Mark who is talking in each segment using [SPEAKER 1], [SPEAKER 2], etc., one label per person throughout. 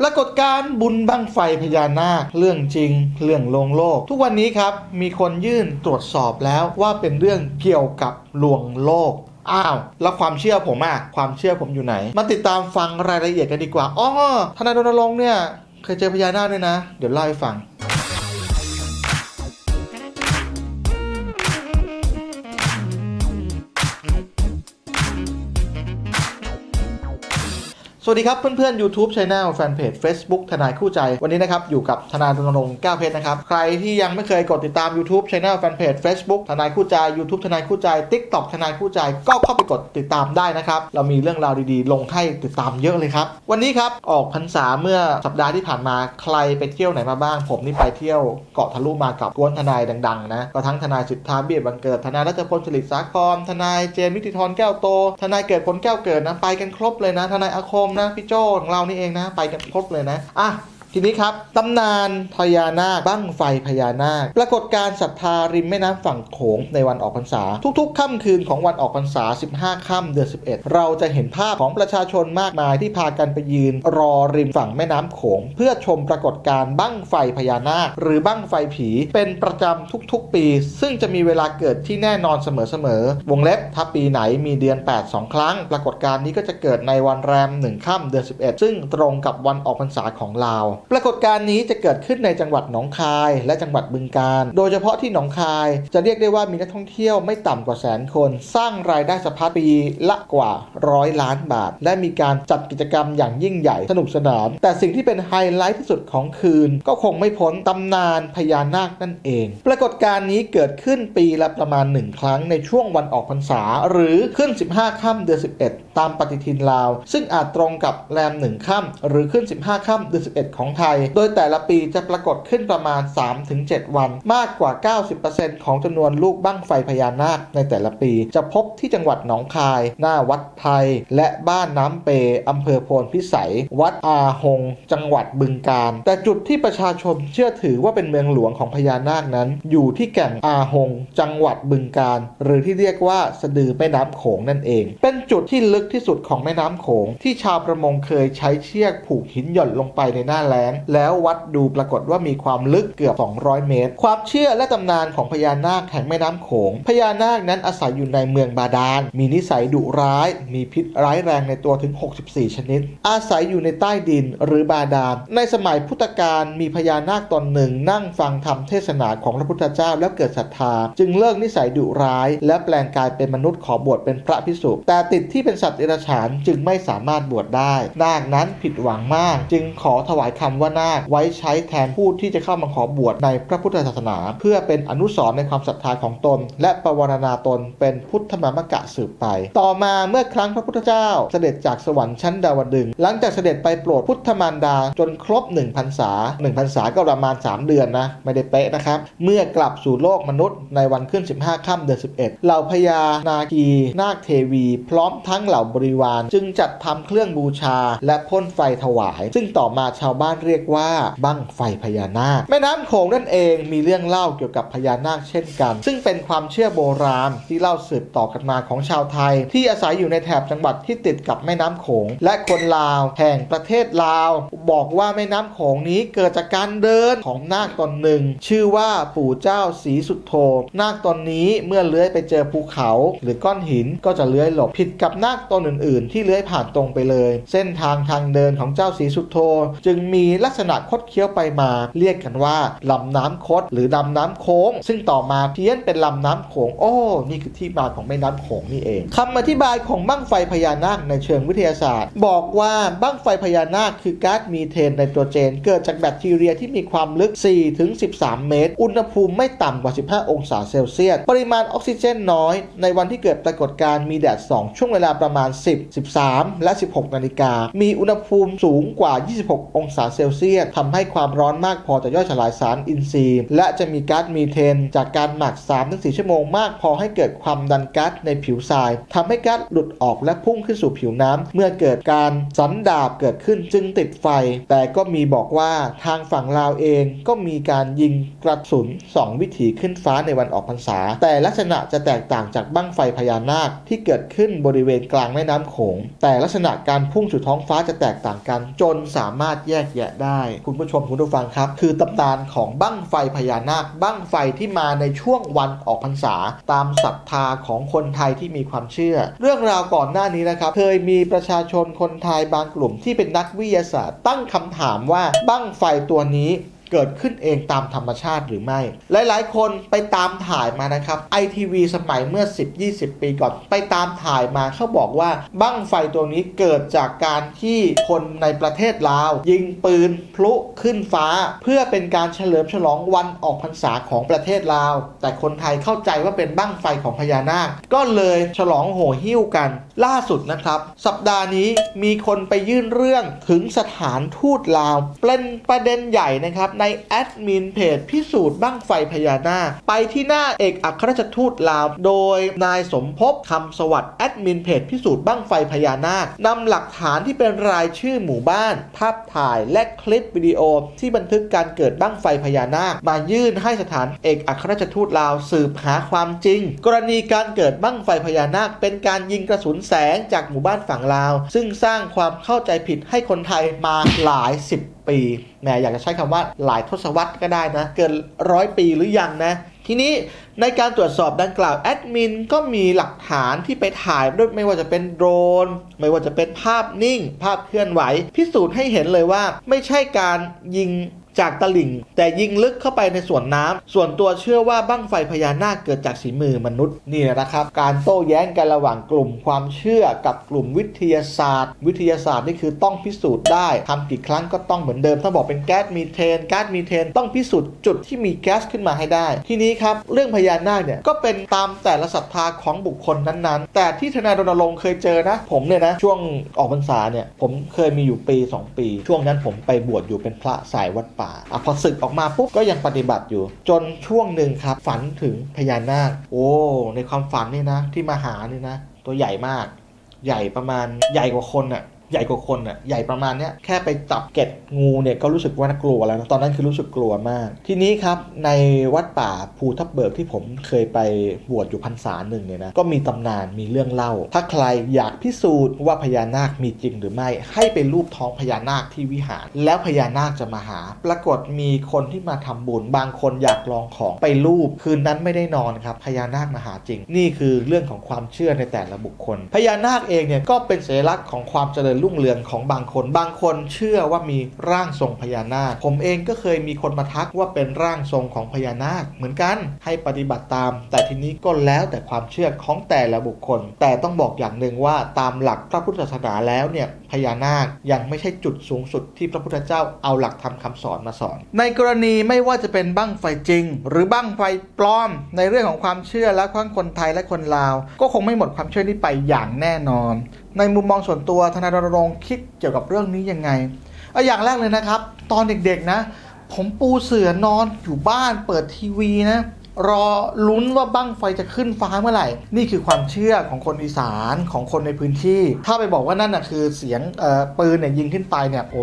[SPEAKER 1] ปรากฏการ์บุญบังไฟพญานาคเรื่องจริง เรื่องลงโลก ทุกวันนี้ครับมีคนยื่นตรวจสอบแล้วว่าเป็นเรื่องเกี่ยวกับลวงโลกอ้าว แล้วความเชื่อผมอะความเชื่อผมอยู่ไหน มาติดตามฟังรายละเอียดกันดีกว่าอ๋อทนายรณรงค์เนี่ย เคยเจอพญานาคด้วยนะ เดี๋ยวเล่าให้ฟัง สวัสดีครับเพื่อนๆ YouTube Channel แฟนเพจ Facebook ทนายคู่ใจ วันนี้นะครับ อยู่กับทนายรณรงค์แก้วเพชรนะครับ ใครที่ยังไม่เคยกดติดตาม YouTube Channel แฟนเพจ Facebook ทนายคู่ใจ YouTube ทนายคู่ใจ TikTok ทนายคู่ใจ ก็เข้าไปกดติดตามได้นะครับ เรามีเรื่องราวดีๆ ลงให้ติดตามเยอะเลยครับ วันนี้ครับ ออกพรรษาเมื่อสัปดาห์ที่ผ่านมาใครไปเที่ยวไหนมาบ้าง ผมนี่ไปเที่ยวเกาะทะลุมากับกวนทนายดังๆนะก็ทั้งทนายสิทธาเบี้ยบังเกิดทนายรัชพลฉลิตสาครทนายเจมิติธรแก้วโต ทนายเกิดผลแก้วเกิดนะไปกันครบเลยนะทนายอาคมนะพี่โจ้ของเรานี่เองนะ ไปกันครบเลยนะอะ ทีนี้ครับตำนานพญานาคบั้งไฟพญานาค ปรากฏการ์ศรัทธาริมแม่น้ำฝั่งโขงในวันออกพรรษา ทุกๆค่ำคืนของวันออกพรรษา 15 ค่ำเดือน 11 เราจะเห็นภาพของประชาชนมากมายที่พากันไปยืน รอริมฝั่งแม่น้ำโขง เพื่อชมปรากฏการ์บั้งไฟพญานาค หรือบั้งไฟผีเป็นประจำทุกๆ ปี ซึ่งจะมีเวลาเกิดที่แน่นอนเสมอๆวงเล็บถ้าปีไหนมีเดือน 8 2 ครั้ง ปรากฏการณ์นี้ก็จะเกิดในวันแรม1ค่ำเดือน 11 ซึ่งตรงกับวันออกพรรษาของลาวปรากฏการณ์นี้จะเกิดขึ้นในจังหวัดหนองคาย และจังหวัดบึงกาฬโดยเฉพาะที่หนองคายจะเรียกได้ว่ามีนักท่องเที่ยวไม่ต่ำกว่าแสนคน สร้างรายได้สะพัดปีละกว่าร้อยล้านบาท และมีการจัดกิจกรรมอย่างยิ่งใหญ่สนุกสนาน แต่สิ่งที่เป็นไฮไลท์ที่สุดของคืน ก็คงไม่พ้นตำนานพญานาคนั่นเอง ปรากฏการณ์นี้เกิดขึ้นปีละประมาณหนึ่งครั้งในช่วงวันออกพรรษา หรือขึ้น 15ค่ำเดือน11 ตามปฏิทินลาว ซึ่งอาจตรงกับแรมหนึ่งค่ำหรือขึ้น 15ค่ำเดือน11 ของไทย โดยแต่ละปีจะปรากฏขึ้นประมาณ 3-7 วัน มากกว่า 90%ของจำนวนลูกบั้งไฟพญานาคในแต่ละปี จะพบที่จังหวัดหนองคาย หน้าวัดไทย และบ้านน้ำเปอำเภอโพนพิสัย วัดอาหง จังหวัดบึงกาฬแต่จุดที่ประชาชนเชื่อถือว่าเป็นเมืองหลวงของพญานาคนั้น อยู่ที่แก่งอาหง จังหวัดบึงกาฬหรือที่เรียกว่าสะดือแม่น้ำโขงนั่นเอง เป็นจุดที่ลึกที่สุดของแม่น้ำโขง ที่ชาวประมงเคยใช้เชือกผูกหินหย่อนลงไปในหน้าแลง แล้ววัดดูปรากฏว่ามีความลึกเกือบ 200 เมตร ความเชื่อและตำนานของพญานาคแห่งแม่น้ำโขง พญานาคนั้นอาศัยอยู่ในเมืองบาดาล มีนิสัยดุร้าย มีพิษร้ายแรงในตัวถึง 64 ชนิด อาศัยอยู่ในใต้ดินหรือบาดาล ในสมัยพุทธกาลมีพญานาคตนหนึ่งนั่งฟังธรรมเทศนาของพระพุทธเจ้าแล้วเกิดศรัทธา จึงเลิกนิสัยดุร้าย และแปลงกายเป็นมนุษย์ขอบวชเป็นพระภิกษุแต่ติดที่เป็นสัตว์เดรัจฉานจึงไม่สามารถบวชได้ นาคนั้นผิดหวังมาก จึงขอถวายคำว่านาคไว้ใช้แทนผู้ที่จะเข้ามาขอบวชในพระพุทธศาสนา เพื่อเป็นอนุสรณ์ในความศรัทธาของตน และประวรณาตนเป็นพุทธมามกะสืบไป ต่อมาเมื่อครั้งพระพุทธเจ้าเสด็จจากสวรรค์ชั้นดาวดึง หลังจากเสด็จไปโปรดพุทธมารดาจนครบ1พรรษา1พรรษาก็ประมาณ 3 เดือนนะ ไม่ได้เป๊ะนะครับ เมื่อกลับสู่โลกมนุษย์ในวันขึ้น 15ค่ำเดือน 11 เหล่าพญานาคีนาคเทวี พร้อมทั้งเหล่าบริวาร จึงจัดทำเครื่องบูชาและพ่นไฟถวาย ซึ่งต่อมาชาวบ้านเรียกว่าบั้งไฟพญานาค แม่น้ำโขงนั่นเองมีเรื่องเล่าเกี่ยวกับพญานาคเช่นกัน ซึ่งเป็นความเชื่อโบราณที่เล่าสืบต่อกันมาของชาวไทย ที่อาศัยอยู่ในแถบจังหวัดที่ติดกับแม่น้ำโขง และคนลาวแห่งประเทศลาว บอกว่าแม่น้ำโขงนี้เกิดจากการเดินของนาคตนหนึ่ง ชื่อว่าปู่เจ้าศรีสุดโท นาคตนนี้เมื่อเลื้อยไปเจอภูเขา หรือก้อนหินก็จะเลื้อยหลบผิดกับนาคตนอื่น ๆ ที่เลื้อยผ่านตรงไปเลย เส้นทางทางเดินของเจ้าศรีสุดโท จึงมีลักษณะคดเคี้ยวไปมา เรียกกันว่าลำน้ำคดหรือลำน้ำโค้ง ซึ่งต่อมาเพี้ยนเป็นลำน้ำโขงโอ้นี่คือที่มาของแม่น้ำโขงนี่เองคำอธิบายของบั้งไฟพญานาคในเชิงวิทยาศาสตร์ บอกว่าบั้งไฟพญานาคคือก๊าซมีเทนไนโตรเจน เกิดจากแบคทีเรียที่มีความลึก 4-13 เมตร อุณหภูมิไม่ต่ำกว่า 15 องศาเซลเซียส ปริมาณออกซิเจนน้อย ในวันที่เกิดปรากฏการณ์มีแดดสองช่วงเวลาประมาณ 10 13 และ 16 นาฬิกา มีอุณหภูมิสูงกว่า 26 องศาเซลเซียสทำให้ความร้อนมากพอจะย่อยสลายสารอินทรีย์ และจะมีก๊าซมีเทน จากการหมัก 3-4 ชั่วโมงมาก พอให้เกิดความดันก๊าซในผิวทรายทำให้ก๊าซหลุดออกและพุ่งขึ้นสู่ผิวน้ำเมื่อเกิดการสันดาบเกิดขึ้นจึงติดไฟ แต่ก็มีบอกว่าทางฝั่งลาวเองก็มีการยิงกระสุน 2 วิถีขึ้นฟ้าในวันออกพรรษา แต่ลักษณะจะแตกต่างจากบั้งไฟพญานาคที่เกิดขึ้นบริเวณกลางแม่น้ำโขง แต่ลักษณะการพุ่งสู่ท้องฟ้าจะแตกต่างกันจนสามารถแยกแยะได้ คุณผู้ชมคุณผู้ฟังครับ คือตำนานของบั้งไฟพญานาคบั้งไฟที่มาในช่วงวันออกพรรษา ตามศรัทธาของคนไทยที่มีความเชื่อ เรื่องราวก่อนหน้านี้นะครับ เคยมีประชาชนคนไทยบางกลุ่มที่เป็นนักวิทยาศาสตร์ ตั้งคำถามว่าบั้งไฟตัวนี้ เกิดขึ้นเองตามธรรมชาติหรือไม่ หลายๆ คนไปตามถ่ายมานะครับ ITV สมัยเมื่อ 10-20 ปีก่อน ไปตามถ่ายมาเขาบอกว่าบั้งไฟตัวนี้เกิดจากการที่คนในประเทศลาว ยิงปืนพลุขึ้นฟ้า เพื่อเป็นการเฉลิมฉลองวันออกพรรษาของประเทศลาว แต่คนไทยเข้าใจว่าเป็นบั้งไฟของพญานาค ก็เลยฉลองโหหิ้วกัน ล่าสุดนะครับ สัปดาห์นี้มีคนไปยื่นเรื่องถึงสถานทูตลาว เป็นประเด็นใหญ่นะครับในในแอดมินเพจพิสูจน์บั้งไฟพญานาคไปที่หน้าเอกอัครราชทูตลาว โดยนายสมภพคำสวัสดิ์แอดมินเพจพิสูจน์บั้งไฟพญานาคนำหลักฐานที่เป็นรายชื่อหมู่บ้าน ภาพถ่ายและคลิปวิดีโอที่บันทึกการเกิดบั้งไฟพญานาค มายื่นให้สถานเอกอัครราชทูตลาวสืบหาความจริง กรณีการเกิดบั้งไฟพญานาค เป็นการยิงกระสุนแสงจากหมู่บ้านฝั่งลาว ซึ่งสร้างความเข้าใจผิดให้คนไทยมาหลายสิบ ปี แหมอยากจะใช้คำว่าหลายทศวรรษก็ได้นะ เกินร้อยปีหรือยังนะ ทีนี้ในการตรวจสอบดังกล่าวแอดมินก็มีหลักฐานที่ไปถ่ายด้วยไม่ว่าจะเป็นโดรน ไม่ว่าจะเป็นภาพนิ่ง ภาพเคลื่อนไหว พิสูจน์ให้เห็นเลยว่า ไม่ใช่การยิง จากตลิ่ง แต่ยิงลึกเข้าไปในส่วนน้ำส่วนตัวเชื่อว่าบั้งไฟพญานาคเกิดจากสีมือมนุษย์นี่นะครับ การโต้แย้งกันระหว่างกลุ่มความเชื่อกับกลุ่มวิทยาศาสตร์ วิทยาศาสตร์นี่คือต้องพิสูจน์ได้ทำกี่ครั้งก็ต้องเหมือนเดิม ถ้าบอกเป็นแก๊สมีเทนแก๊าซมีเทน ต้องพิสูจน์จุดที่มีแก๊สขึ้นมาให้ได้ ทีนี้ครับเรื่องพญานาคเนี่ยก็เป็นตามแต่ละศรัทธาของบุคคลนั้นๆ แต่ที่ทนายรณรงค์เคยเจอนะ ผมเนี่ยนะช่วงออกพรรษาเนี่ยผมเคยมีอยู่ปี 2 ปี ช่วงนั้นผมไปบวชอยู่เป็นพระสายวัดป่าอะพอศึกออกมาปุ๊บก็ยังปฏิบัติอยู่ จนช่วงหนึ่งครับ ฝันถึงพญานาค โอ้ ในความฝันนี่นะ ที่มาหานี่นะ ตัวใหญ่มาก ใหญ่ประมาณใหญ่กว่าคนอะ ใหญ่กว่าคนอะใหญ่ประมาณเนี้ยแค่ไปจับเก็ดงูเนี่ยก็รู้สึกว่าน่ากลัวแล้วนะตอนนั้นคือรู้สึกกลัวมาก ทีนี้ครับในวัดป่าภูทับเบิกที่ผมเคยไปบวชอยู่พรรษาหนึ่งเนี่ยนะก็มีตำนานมีเรื่องเล่า ถ้าใครอยากพิสูจน์ว่าพญานาคมีจริงหรือไม่ ให้ไปรูปท้องพญานาคที่วิหาร แล้วพญานาคจะมาหา ปรากฏมีคนที่มาทำบุญบางคนอยากลองของไปรูปคืนนั้นไม่ได้นอนครับพญานาคมาหาจริง นี่คือเรื่องของความเชื่อในแต่ละบุคคล พญานาคเองเนี่ยก็เป็นสัญลักษณ์ของความเจริญรุ่งเรืองของบางคน บางคนเชื่อว่ามีร่างทรงพญานาค ผมเองก็เคยมีคนมาทักว่าเป็นร่างทรงของพญานาค เหมือนกันให้ปฏิบัติตาม แต่ทีนี้ก็แล้วแต่ความเชื่อของแต่ละบุคคล แต่ต้องบอกอย่างหนึ่งว่าตามหลักพระพุทธศาสนาแล้วเนี่ยพญานาคยังไม่ใช่จุดสูงสุดที่พระพุทธเจ้าเอาหลักธรรมคำสอนมาสอน ในกรณีไม่ว่าจะเป็นบั้งไฟจริง หรือบั้งไฟปลอม ในเรื่องของความเชื่อและทั้งคนไทยและคนลาว ก็คงไม่หมดความเชื่อนี้ไปอย่างแน่นอน ในมุมมองส่วนตัวธนาดรรงค์คิดเกี่ยวกับเรื่องนี้ยังไงอาอย่างแรกเลยนะครับ ตอนเด็กๆนะ ผมปูเสือนอนอยู่บ้านเปิดทีวีนะ รอลุ้นว่าบั้งไฟจะขึ้นฟ้าเมื่อไหร่ นี่คือความเชื่อของคนอีสานของคนในพื้นที่ ถ้าไปบอกว่านั่นนะคือเสียงเอ่อปืนเนี่ยยิงขึ้นไปเนี่ยโอ้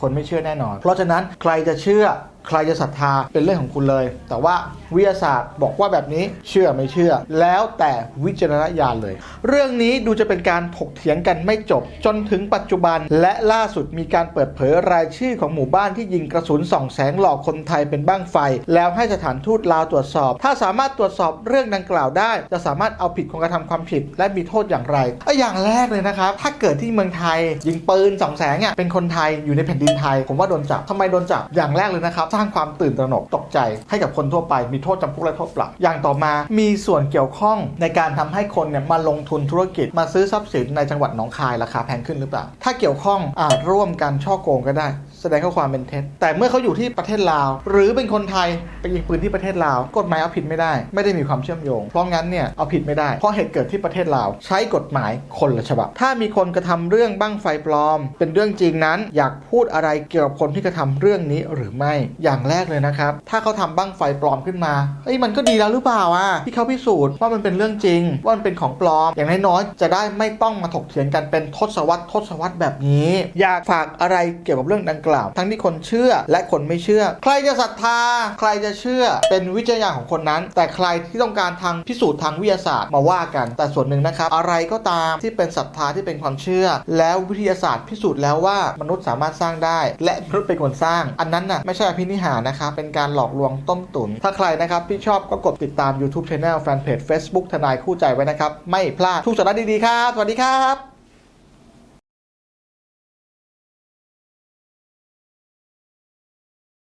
[SPEAKER 1] คนไม่เชื่อแน่นอน เพราะฉะนั้นใครจะเชื่อ ใครจะศรัทธาเป็นเรื่องของคุณเลย แต่ว่าวิทยาศาสตร์บอกว่าแบบนี้เชื่อไม่เชื่อ แล้วแต่วิจารณญาณเลย เรื่องนี้ดูจะเป็นการถกเถียงกันไม่จบ จนถึงปัจจุบัน และล่าสุดมีการเปิดเผยรายชื่อของหมู่บ้านที่ยิงกระสุนส่องแสงหลอกคนไทยเป็นบ้างไฟ แล้วให้สถานทูตลาวตรวจสอบ ถ้าสามารถตรวจสอบเรื่องดังกล่าวได้ จะสามารถเอาผิดคนกระทำความผิด และมีโทษอย่างไรเอาอย่างแรกเลยนะครับ ถ้าเกิดที่เมืองไทย ยิงปืนส่องแสงอะเป็นคนไทยอยู่ในแผ่นดินไทย ผมว่าโดนจับทำไมโดนจับอย่างแรกเลยนะครับสร้างความตื่นตระหนกตกใจให้กับคนทั่วไปมีโทษจำคุกและโทษปรับอย่างต่อมามีส่วนเกี่ยวข้องในการทำให้คนเนี่ยมาลงทุนธุรกิจมาซื้อทรัพย์สินในจังหวัดหนองคายราคาแพงขึ้นหรือเปล่า ถ้าเกี่ยวข้องอาจร่วมกันช่อโกงก็ได้ แสดงข้อความเป็นเท็จ แต่เมื่อเขาอยู่ที่ประเทศลาว หรือเป็นคนไทยไปยิงปืนที่ประเทศลาว กฎหมายเอาผิดไม่ได้ ไม่ได้มีความเชื่อมโยง เพราะงั้นเนี่ยเอาผิดไม่ได้ เพราะเหตุเกิดที่ประเทศลาว ใช้กฎหมายคนละฉบับ ถ้ามีคนกระทำเรื่องบั้งไฟปลอม เป็นเรื่องจริงนั้น อยากพูดอะไรเกี่ยวกับคนที่กระทำเรื่องนี้หรือไม่ อย่างแรกเลยนะครับ ถ้าเขาทำบั้งไฟปลอมขึ้นมาเอ้ยมันก็ดีแล้วหรือเปล่าอะที่เขาพิสูจน์ว่ามันเป็นเรื่องจริง ว่ามันเป็นของปลอม อย่างน้อยๆจะได้ไม่ต้องมาถกเถียงกันเป็นทศวรรษทศวรรษแบบนี้ อยากฝากอะไรเกี่ยวกับเรื่องดังกล่าว ทั้งที่คนเชื่อและคนไม่เชื่อ ใครจะศรัทธา ใครจะเชื่อเป็นวิจารณญาณของคนนั้น แต่ใครที่ต้องการทางพิสูจน์ทางวิทยาศาสตร์มาว่ากัน แต่ส่วนหนึ่งนะครับอะไรก็ตามที่เป็นศรัทธาที่เป็นความเชื่อ แล้ววิทยาศาสตร์พิสูจน์แล้วว่ามนุษย์สามารถสร้างได้ และมนุษย์เป็นคนสร้าง อันนั้นน่ะไม่ใช่อภินิหารนะครับเป็นการหลอกลวงต้มตุ๋นถ้าใครนะครับที่ชอบก็กดติดตาม YouTube Channel Fanpage Facebook ทนายคู่ใจไว้นะครับไม่พลาดทุกสาระดีๆครับสวัสดีครับ